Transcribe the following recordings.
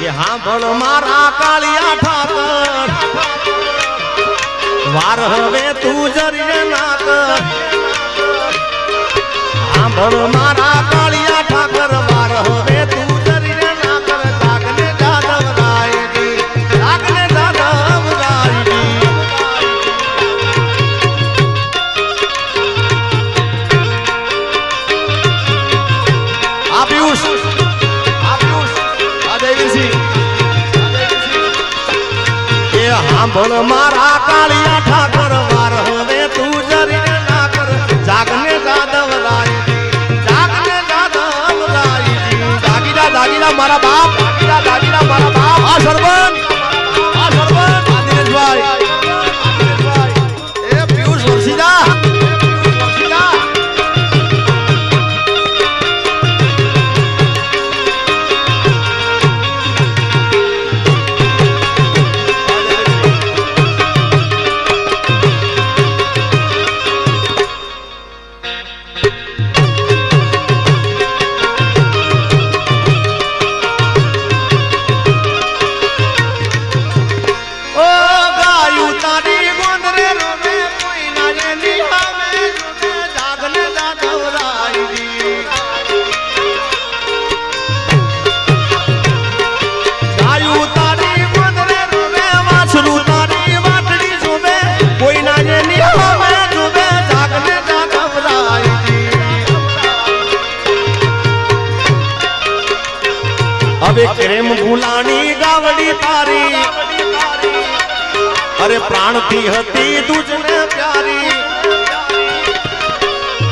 કે હાંભળ મારા કાળિયા ઠાકર. વાર હવે તું જરીએ ના હા ભણ મારા કાળિયા ઠાકર, વાર હવે તું સાંભળ મારા કાળિયા ઠાકર વાર હવે તું જરી ના કર. જાગને જાદવ રાય જાગને જાદવ રાય જાગીરા જાગીરા મારા બાપ જાગીરા જાગીરા મારા બાપ. આ સરપંચ. હવે પ્રેમ ભૂલાણી ગાવડી તારી? અરે પ્રાણથી હતી તુજને પ્યારી.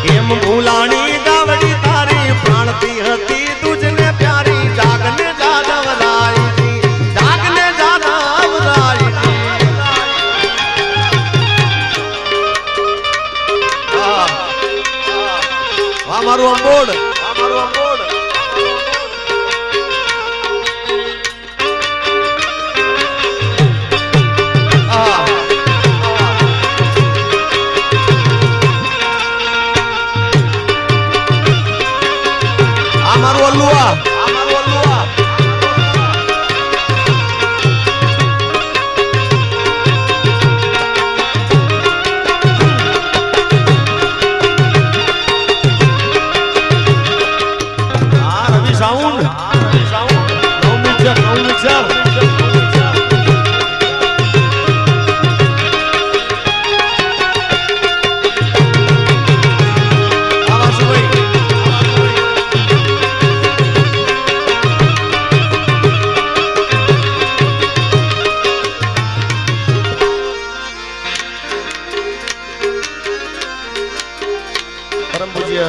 કેમ ભૂલાણી ગાવડી તારી? પ્રાણથી હતી તુજને પ્યારી. જાગને જાદવ રાયજી જાગને જાદવ વાહ, મારું અંબોડ. પરમ પૂજ્ય.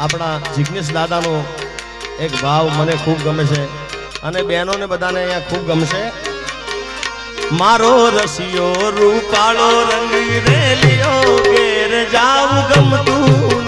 આપણા જિગ્નેશ દાદાનો એક ભાવ મને ખૂબ ગમે છે અને બહેનોને બધાને અહીંયા ખૂબ ગમશે મારો રસિયો રૂપાળો રંગ રેલિયો ઘેર જાવ ગમતું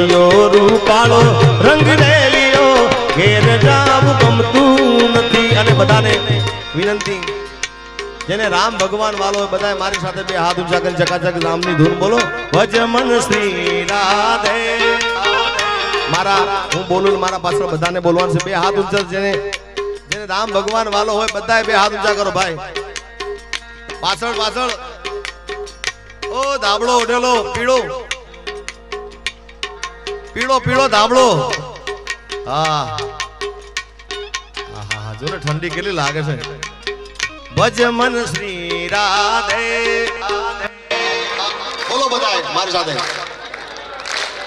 રસિયો રૂપાળો, રંગ રેલીઓ ઘેર જાવું ગમતું નથી. અને બધાને વિનંતી, જેને રામ ભગવાન વાલો બધા મારી સાથે બે હાથ ઊંચા કરી ચકાચક રામની ધૂન બોલો. ભજ શ્રી રાધે. મારા, હું બોલું મારા પાછળ બધાને બોલવાનું છે. બે હાથ ઊંચા જેને જેને રામ ભગવાન વાલો હોય, બધાએ બે હાથ ઊંચા કરો ભાઈ. પાછળ પાછળ. ઓ ધાબળો ઉઠેલો, પીળો. પીળો પીળો ધાબળો. હા. ઠંડી કેટલી લાગે છે. ભજ મન શ્રી રાધે. બોલો બધા મારી સાથે.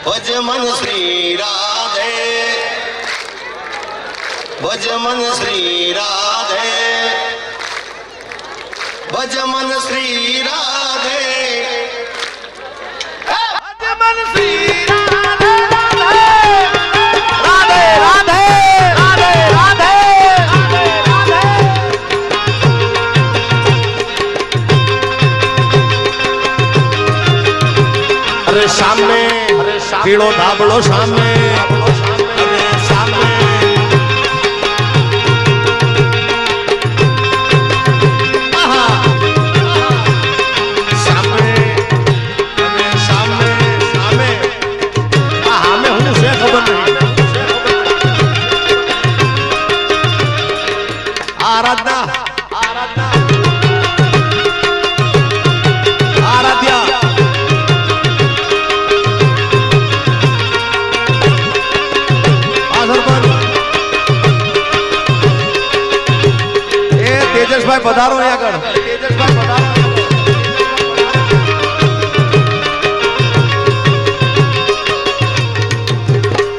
ભજ મન શ્રી રાધે. ભજમન શ્રી રાધે. ભજમન શ્રી રાધે. પીળો ધાબળો સામે. પધારો આગળ.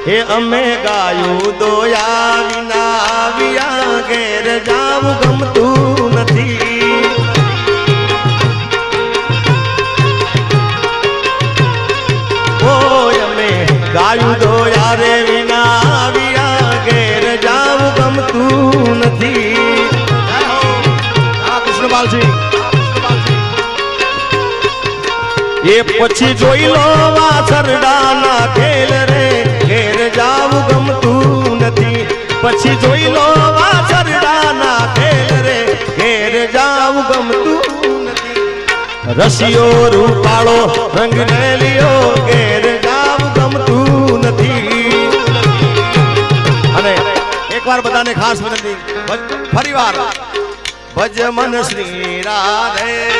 હે અમે ગાયું દોયા વિના આવ્યા ઘેર જાવું ગમતું. એ પછી જોઈ લો વાછરડાના ખેલ રે. ઘેર જાવું ગમતું નથી. પછી જોઈ લો વાછરડાના ખેલ રે. ઘેર જાવું ગમતું રસિયો, રૂપાળો, રંગ લિયો ઘેર જાવું ગમતું નથી. અને એકવાર બધાને ખાસ વિનંતી ફરીવાર ભજ મન શ્રી રાધે.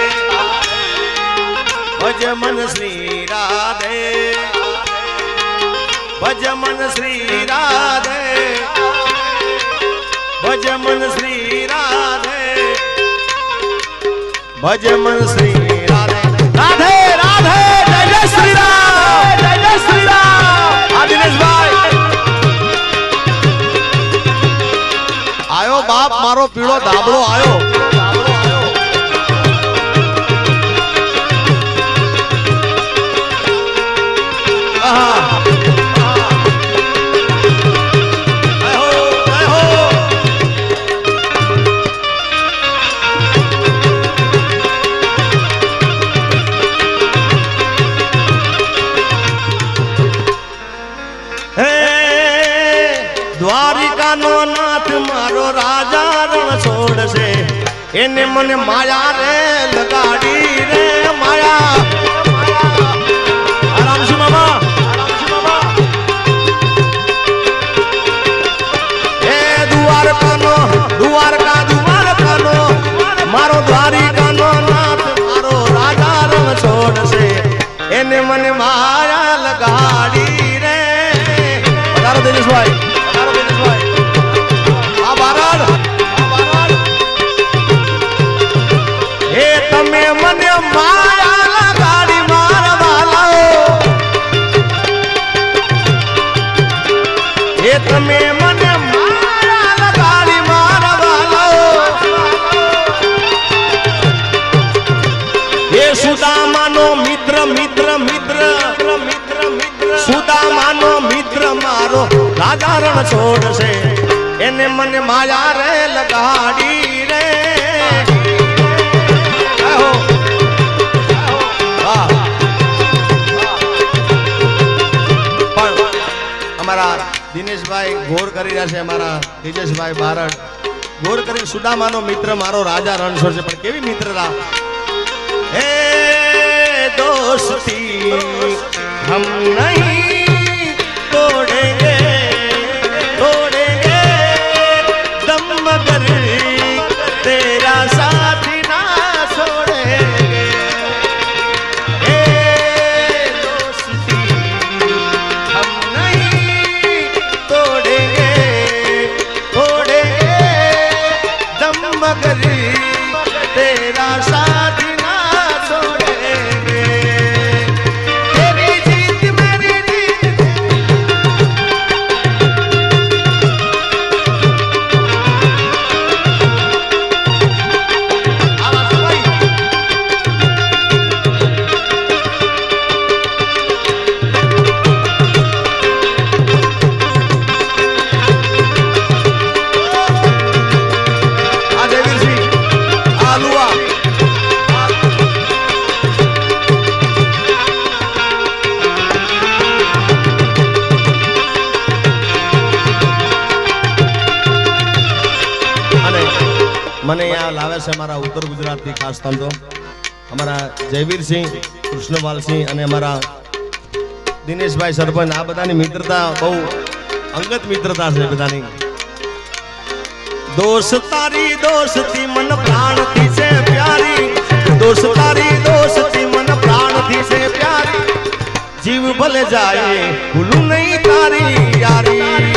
ભજ મન શ્રી રાધે. ભજ મન શ્રી રાધે. ભજ મન શ્રી રાધે. ભજ શ્રી રાધે. રાધે. મારો પીળો ધાબળો આયો. એને મને માયા તમે મને મારા વાલાઓ હે સુદામાનો મિત્ર મિત્ર મિત્ર મિત્ર મિત્ર, સુદામાનો મિત્ર મારો રાજા રણ છોડશે. એને મને માયા રે લગાડી. દિનેશભાઈ ગોર કરી રહ્યા છે અમારા તેજસભાઈ બારડ. ગોર કરી સુદામાનો મિત્ર મારો રાજા રણછોડ છે. પણ કેવી મિત્રતા હે દોસ્તી, હમ નહીં તોડ છે અમારા ઉત્તર ગુજરાતથી ખાસ તમ અમારા જયવીરસિંહ, કૃષ્ણપાલસિંહ અને અમારા દિનેશભાઈ સરપંચ, આ બધાની મિત્રતા બહુ અંગત મિત્રતા છે બધાની. દોસ્તારી દોસ્તી મન પ્રાણથી છે પ્યારી. દોસ્તારી દોસ્તી મન પ્રાણથી છે પ્યારી. જીવ ભલે જાય, ભૂલું નહીં તારી યારી.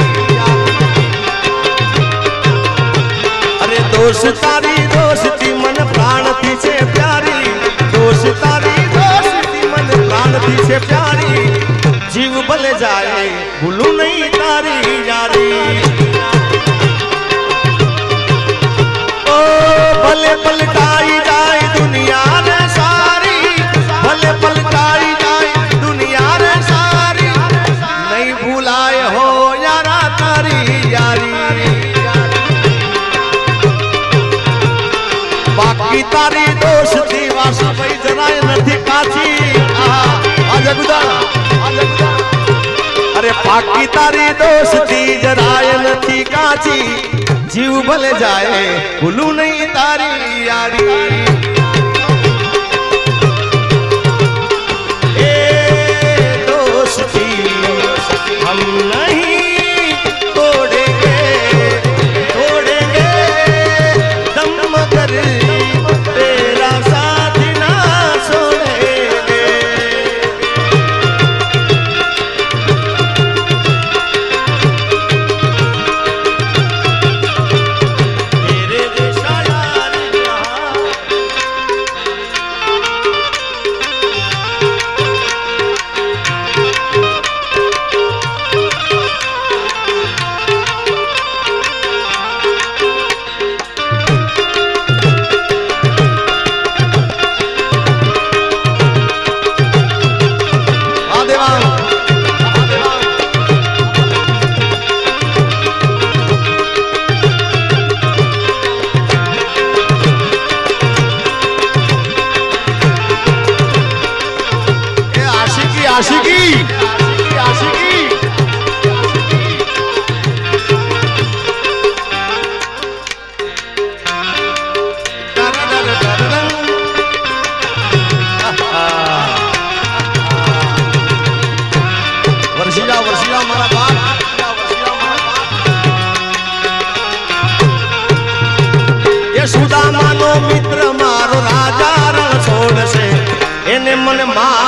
દોસ્ત તારી દોસ્તી મન પ્રાણથી છે પ્યારી. દોષ તારી દોસ્તી મન પ્રાણથી છે પ્યારી. જીવ ભલે જાય, ભૂલું નહીં તારી યારી. અરે પાકી તારી દોસ્તી જરાય નથી કાચી. જીવ ભલે જાય ભૂલું નહીં તારી યારી. પણ મા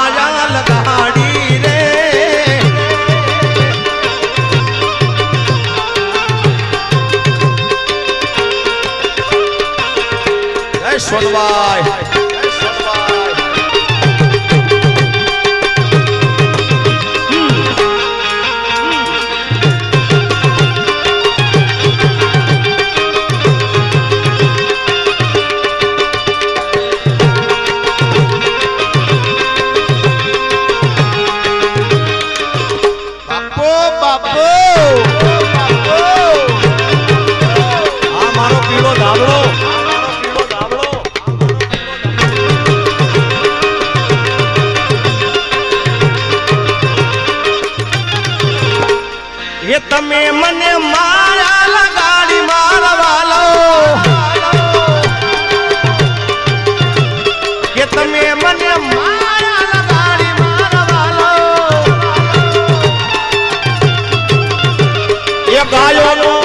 મારો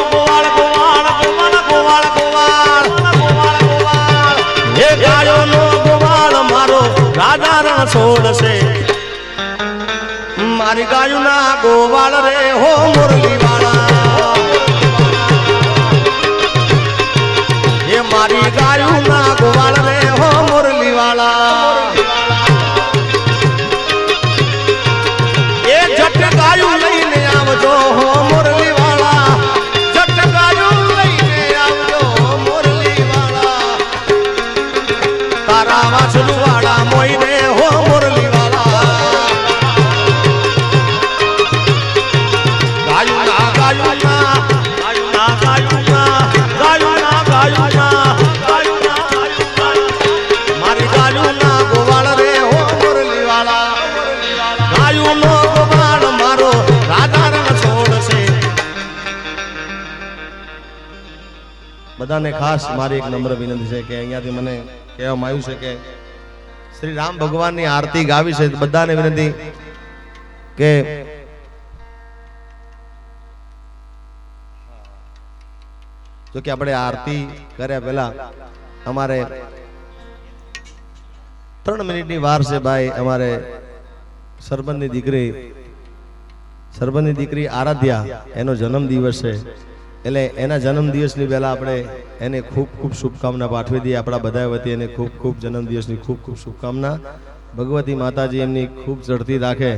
મારી ગાયુના ગોવાળ રે હો મુરલી વાળા એ મારી ગાયુના ગોવાળ રે હો મુરલી વાળા બધાને ખાસ મારી એક નમ્ર વિનંતી છે કે અહીંયાથી મને કહેવામાં આવ્યું છે કે શ્રી રામ ભગવાનની આરતી ગાવી છે. બધાને વિનંતી કે જો કે આપણે આરતી કર્યા પહેલા અમારે ત્રણ મિનિટની વાર છે ભાઈ અમારે સરબંધની દીકરી સરબંધની દીકરી આરાધ્યા, એનો જન્મ દિવસ છે. એટલે એના જન્મદિવસની પહેલાં આપણે એને ખૂબ ખૂબ શુભકામના પાઠવી દઈએ. આપણા બધા વતી એને ખૂબ ખૂબ જન્મ દિવસની ખૂબ ખૂબ શુભકામના. ભગવતી માતાજી એમની ખૂબ ચડતી રાખે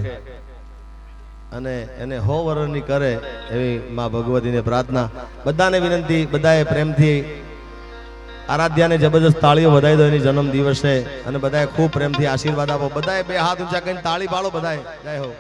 અને એને હો વરણની કરે એવી માં ભગવતીને પ્રાર્થના. બધાને વિનંતી, બધાએ પ્રેમથી આરાધ્યાને જબરજસ્ત તાળીઓ વધાવી દો એની જન્મ દિવસ અને બધાએ ખૂબ પ્રેમથી આશીર્વાદ આપો. બધાએ બે હાથ ઊંચા કરીને તાળી પાડો બધાએ. જય હો.